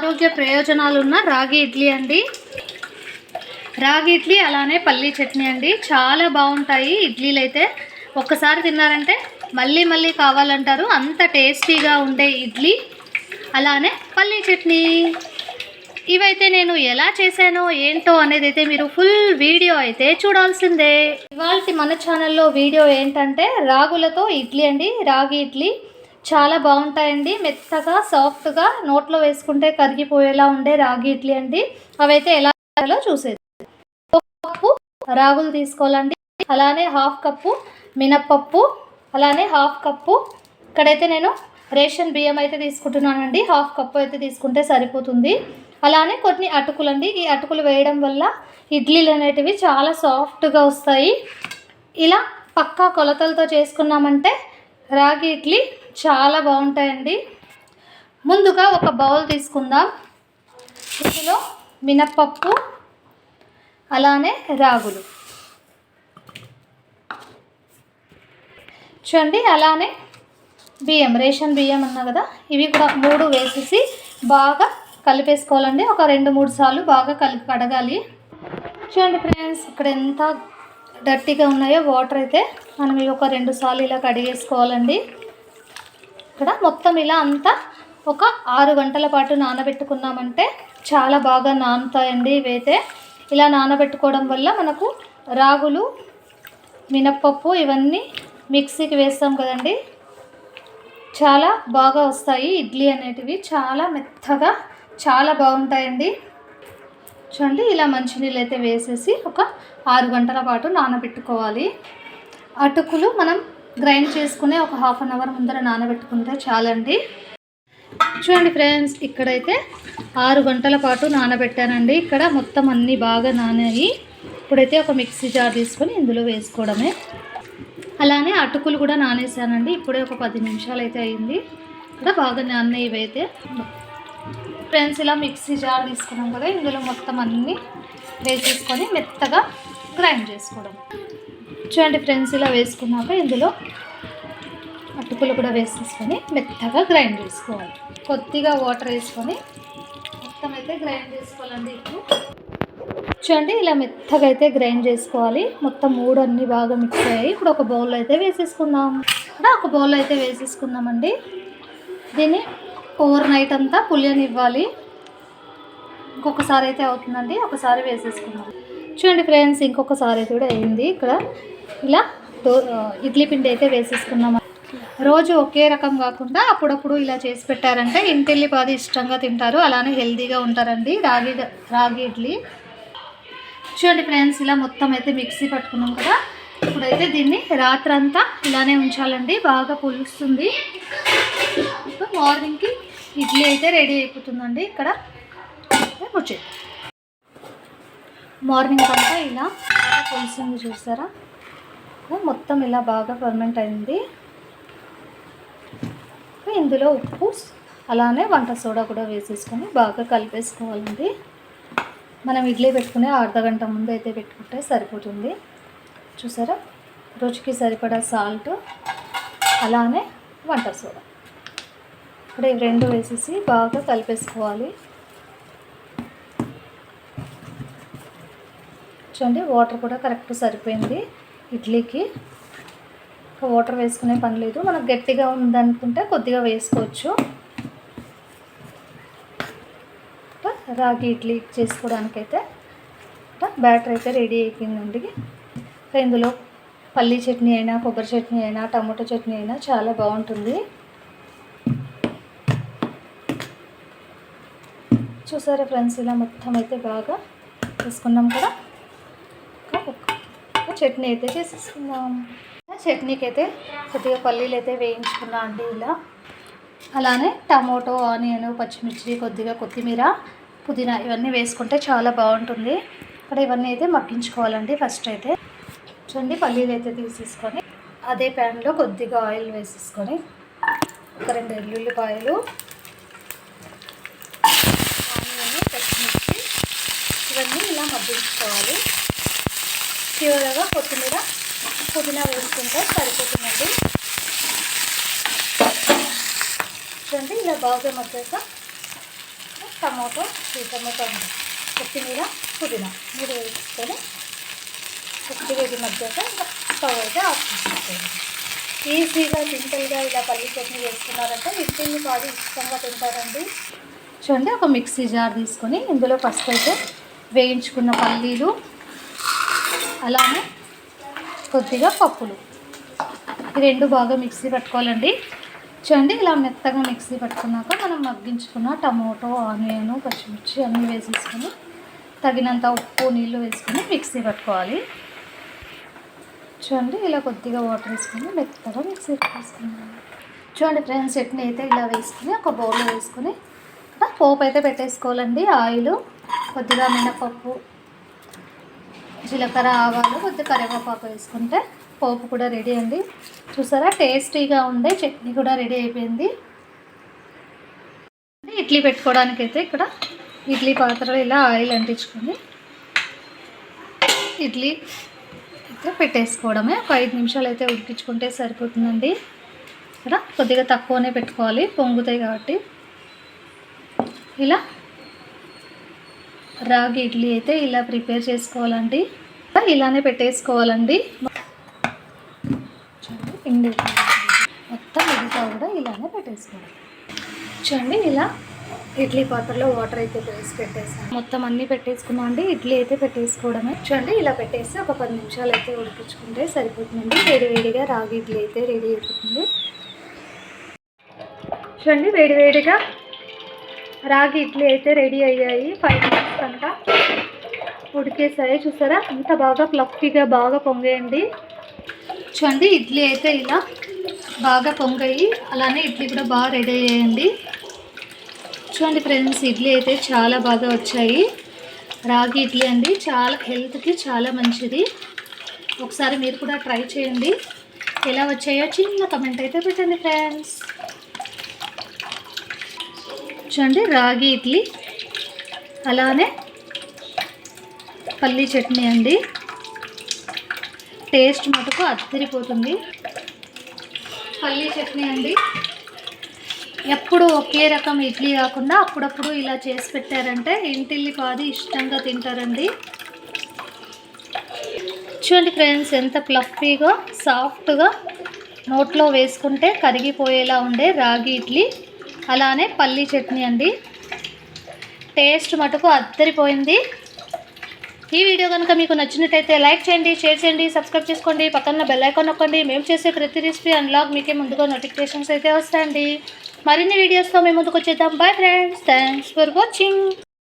ఆరోగ్య ప్రయోజనాలున్న రాగి ఇడ్లీ అండి. రాగి ఇడ్లీ అలానే పల్లీ చట్నీ అండి. చాలా బాగుంటాయి ఇడ్లీలు అయితే ఒక్కసారి తిన్నారంటే మళ్ళీ మళ్ళీ కావాలంటారు. అంత టేస్టీగా ఉండే ఇడ్లీ. అలానే పల్లీ చట్నీ. ఇవైతే నేను ఎలా చేశానో ఏంటో అనేది అయితే మీరు ఫుల్ వీడియో అయితే చూడాల్సిందే. ఇవాళ మన ఛానల్లో వీడియో ఏంటంటే రాగులతో ఇడ్లీ అండి. రాగి ఇడ్లీ. చాలా బాగుంటాయండి. మెత్తగా సాఫ్ట్గా నోట్లో వేసుకుంటే కరిగిపోయేలా ఉండే రాగి ఇడ్లీ అండి. అవైతే ఎలా చేయాలో చూసేది ఒక కప్పు రాగులు తీసుకోవాలండి. అలానే హాఫ్ కప్పు మినప్పప్పు అలానే హాఫ్ కప్పు. ఇక్కడైతే నేను రేషన్ బియ్యం అయితే తీసుకుంటున్నానండి. హాఫ్ కప్పు అయితే తీసుకుంటే సరిపోతుంది. అలానే కొన్ని అటుకులండి. ఈ అటుకులు వేయడం వల్ల ఇడ్లీలు అనేటివి చాలా సాఫ్ట్గా వస్తాయి. ఇలా పక్కా కొలతలతో చేసుకున్నామంటే రాగి ఇడ్లీ చాలా బాగుంటాయండి. ముందుగా ఒక బౌల్ తీసుకుందాం. ఇందులో మినప్పప్పు అలానే రాగులు. చూడండి అలానే బియ్యం రేషన్ బియ్యం అన్నా కదా ఇవి కూడా మూడు వేసేసి బాగా కలిపేసుకోవాలండి. ఒక రెండు మూడు సార్లు బాగా కలిపి కడగాలి. చూడండి ఫ్రెండ్స్ ఇక్కడ ఎంత డర్టీగా ఉన్నాయో వాటర్ అయితే. మనం ఇవి ఒక రెండు సార్లు ఇలా కడిగేసుకోవాలండి. ఇక్కడ మొత్తం ఇలా అంతా ఒక ఆరు గంటల పాటు నానబెట్టుకున్నామంటే చాలా బాగా నానుతాయండి ఇవైతే. ఇలా నానబెట్టుకోవడం వల్ల మనకు రాగులు మినప్పప్పు ఇవన్నీ మిక్సీకి వేస్తాం కదండి. చాలా బాగా వస్తాయి ఇడ్లీ అనేటివి. చాలా మెత్తగా చాలా బాగుంటాయండి. చూడండి ఇలా మంచినీళ్ళు అయితే వేసేసి ఒక ఆరు గంటల పాటు నానబెట్టుకోవాలి. అటుకులు మనం గ్రైండ్ చేసుకునే ఒక హాఫ్ అన్ అవర్ ముందర నానబెట్టుకుంటే చాలండి. చూడండి ఫ్రెండ్స్ ఇక్కడైతే ఆరు గంటల పాటు నానబెట్టానండి. ఇక్కడ మొత్తం అన్నీ బాగా నానాయి. ఇప్పుడైతే ఒక మిక్సీ జార్ తీసుకొని ఇందులో వేసుకోవడమే. అలానే అటుకులు కూడా నానేసానండి. ఇప్పుడే ఒక పది నిమిషాలు అయితే అయింది. ఇక్కడ బాగా నాన్నాయి ఇవైతే. ఫ్రెండ్స్ ఇలా మిక్సీ జార్ తీసుకున్నాం కదా ఇందులో మొత్తం అన్నీ వేసేసుకొని మెత్తగా గ్రైండ్ చేసుకోవడం. చూడండి ఫ్రెండ్స్ ఇలా వేసుకున్నాక ఇందులో అటుకులు కూడా వేసేసుకొని మెత్తగా గ్రైండ్ చేసుకోవాలి. కొద్దిగా వాటర్ వేసుకొని మొత్తం అయితే గ్రైండ్ చేసుకోవాలండి ఇప్పుడు. చూడండి ఇలా మెత్తగా అయితే గ్రైండ్ చేసుకోవాలి. మొత్తం మూడు అన్నీ బాగా మిక్స్ అయ్యాయి. ఇప్పుడు ఒక బౌల్ అయితే వేసేసుకుందాం. కూడా ఒక బౌల్ అయితే వేసేసుకుందామండి. దీన్ని ఓవర్ నైట్ అంతా పులియనివ్వాలి. ఇంకొకసారి అయితే అవుతుందండి. ఒకసారి వేసేసుకుందాం. చూడండి ఫ్రెండ్స్ ఇంకొకసారి అయితే కూడా అయింది. ఇక్కడ ఇలా దో ఇడ్లీ పిండి అయితే వేసేసుకున్నాం. రోజు ఒకే రకం కాకుండా అప్పుడప్పుడు ఇలా చేసి పెట్టారంటే ఇంటిల్లి పాది ఇష్టంగా తింటారు. అలానే హెల్తీగా ఉంటారండి రాగి రాగి ఇడ్లీ. చూడండి ఫ్రెండ్స్ ఇలా మొత్తం అయితే మిక్సీ పట్టుకున్నాం కదా. ఇప్పుడైతే దీన్ని రాత్రంతా ఇలానే ఉంచాలండి. బాగా పులుస్తుంది. ఇప్పుడు మార్నింగ్కి ఇడ్లీ అయితే రెడీ అయిపోతుందండి. ఇక్కడ వచ్చే మార్నింగ్ అంతా ఇలా పులుస్తుంది చూసారా? మనకు మొత్తం ఇలా బాగా ఫర్మెంట్ అయింది. ఇందులో ఉప్పు అలానే వంట సోడా కూడా వేసేసుకొని బాగా కలిపేసుకోవాలండి. మనం ఇడ్లీ పెట్టుకునే అర్ధ గంట ముందు అయితే పెట్టుకుంటే సరిపోతుంది. చూసారా? రుచికి సరిపడా సాల్ట్ అలానే వంట సోడా. ఇప్పుడు ఇవి రెండు వేసేసి బాగా కలిపేసుకోవాలి. చూడండి వాటర్ కూడా కరెక్ట్ సరిపోయింది. ఇడ్లీకి. వాటర్ వేసుకునే పని లేదు. మనకు గట్టిగా ఉందనుకుంటే కొద్దిగా వేసుకోవచ్చు. రాగి ఇడ్లీ చేసుకోవడానికైతే బ్యాటర్ అయితే రెడీ అయిపోయిందండి. ఇందులో పల్లీ చట్నీ అయినా కొబ్బరి చట్నీ అయినా టమాటో చట్నీ అయినా చాలా బాగుంటుంది. చూసారా ఫ్రెండ్స్ ఇలా మొత్తం అయితే బాగా వేసుకున్నాం కదా. చట్నీ అయితే చేసేసుకుందాం. చట్నీకి అయితే కొద్దిగా పల్లీలు అయితే వేయించుకున్నా అండి ఇలా. అలానే టమాటో ఆనియన్ పచ్చిమిర్చి కొద్దిగా కొత్తిమీర పుదీనా ఇవన్నీ వేసుకుంటే చాలా బాగుంటుంది. ఇక్కడ ఇవన్నీ అయితే మగ్గించుకోవాలండి ఫస్ట్ అయితే. చూడండి పల్లీలు అయితే తీసేసుకొని అదే ప్యాన్లో కొద్దిగా ఆయిల్ వేసేసుకొని ఒక రెండు ఎల్లుల్లిపాయలు ఆనియన్ పచ్చిమిర్చి ఇవన్నీ ఇలా మగ్గించుకోవాలి. చివరగా కొత్తిమీర పుదీనా వేసుకుంటే సరిపోతుందండి. చూడండి ఇలా బాగా మగ్గాక టమాటో ఈ టమాటో కొత్తిమీర పుదీనా మీరు వేసుకొని కొద్దిగా ఇది మధ్యాక స్టవ్ అయితే ఆఫ్ చేసుకోండి ఈజీగా సింపుల్గా ఇలా పల్లి చట్నీ వేసుకున్నారంటే ఇడ్లీని బాగా ఇష్టంగా తింటారండి. చూడండి ఒక మిక్సీ జార్ తీసుకొని ఇందులో ఫస్ట్ అయితే వేయించుకున్న పల్లీలు అలానే కొద్దిగా పప్పులు. ఈ రెండు బాగా మిక్సీ పట్టుకోవాలండి. చూడండి ఇలా మెత్తగా మిక్సీ పట్టుకున్నాక మనం మగ్గించుకున్న టమోటో ఆనియన్ పచ్చిమిర్చి అన్నీ వేసేసుకొని తగినంత ఉప్పు నీళ్ళు వేసుకొని మిక్సీ పట్టుకోవాలి. చూడండి ఇలా కొద్దిగా వాటర్ వేసుకొని మెత్తగా మిక్సీ వేసుకున్నాను చూడండి ఫ్రెండ్స్ చట్నీ అయితే ఇలా వేసుకుని ఒక బౌల్లో వేసుకొని పోపు అయితే పెట్టేసుకోవాలండి ఆయిల్ కొద్దిగా మినపప్పు జీలకర్ర ఆవాలు కొద్దిగా కరివేపాకు వేసుకుంటే పోపు కూడా రెడీ అండి. చూసారా? టేస్టీగా ఉండే చట్నీ కూడా రెడీ అయిపోయింది. ఇడ్లీ పెట్టుకోవడానికి అయితే ఇక్కడ ఇడ్లీ పాత్రలో ఇలా ఆయిల్ అంటించుకుని ఇడ్లీ అయితే పెట్టేసుకోవడమే. ఒక ఐదు నిమిషాలు అయితే ఉడికించుకుంటే సరిపోతుందండి. ఇక్కడ కొద్దిగా తక్కువనే పెట్టుకోవాలి పొంగుతాయి కాబట్టి. ఇలా రాగి ఇడ్లీ అయితే ఇలా ప్రిపేర్ చేసుకోవాలండి. ఇలానే పెట్టేసుకోవాలండి. చూడండి మొత్తం మిగతా కూడా ఇలానే పెట్టేసుకోవాలి. చూడండి ఇలా ఇడ్లీ పాత్రలో వాటర్ అయితే వేసి పెట్టేసాను. మొత్తం అన్నీ పెట్టేసుకున్నాం అండి. ఇడ్లీ అయితే పెట్టేసుకోవడమే. చూడండి ఇలా పెట్టేసి ఒక పది నిమిషాలు అయితే ఉడికించుకుంటే సరిపోతుందండి. వేడి వేడిగా రాగి ఇడ్లీ అయితే రెడీ అయిపోతుంది. చూడండి వేడి వేడిగా రాగి ఇడ్లీ అయితే రెడీ అయ్యాయి. ఫైవ్ మినిట్స్ అంతా ఉడికేసాయి. చూసారా? అంత బాగా ఫ్లఫీగా బాగా పొంగేయండి. చూడండి ఇడ్లీ అయితే ఇలా బాగా పొంగాయి. అలానే ఇడ్లీ కూడా బాగా రెడీ అయ్యాయండి. చూడండి ఫ్రెండ్స్ ఇడ్లీ అయితే చాలా బాగా వచ్చాయి. రాగి ఇడ్లీ అండి. చాలా హెల్త్కి చాలా మంచిది. ఒకసారి మీరు కూడా ట్రై చేయండి. ఎలా వచ్చాయో చిన్న కమెంట్ అయితే పెట్టండి ఫ్రెండ్స్ చూడండి రాగి ఇడ్లీ అలానే పల్లీ చట్నీ అండి. టేస్ట్ మటుకు అద్దరిపోతుంది. పల్లీ చట్నీ అండి. ఎప్పుడు ఒకే రకం ఇడ్లీ కాకుండా అప్పుడప్పుడు ఇలా చేసి పెట్టారంటే ఇంటిల్లి కాదు ఇష్టంగా తింటారండి. చూడండి ఫ్రెండ్స్ ఎంత ఫ్లఫీగా సాఫ్ట్గా నోట్లో వేసుకుంటే కరిగిపోయేలా ఉండే రాగి ఇడ్లీ. అలానే పల్లీ చట్నీ అండి. టేస్ట్ మటుకు అద్దరిపోయింది. ఈ వీడియో కనుక మీకు నచ్చినట్టయితే లైక్ చేయండి షేర్ చేయండి సబ్స్క్రైబ్ చేసుకోండి పక్కన బెల్ ఐకాన్ నొక్కండి. మేము చేసే ప్రతి రెసిపీ అన్లాగ్ మీకే ముందుగా నోటిఫికేషన్స్ అయితే వస్తాయండి. మరిన్ని వీడియోస్తో మేము ముందుకు వచ్చేద్దాం. Bye friends thanks for watching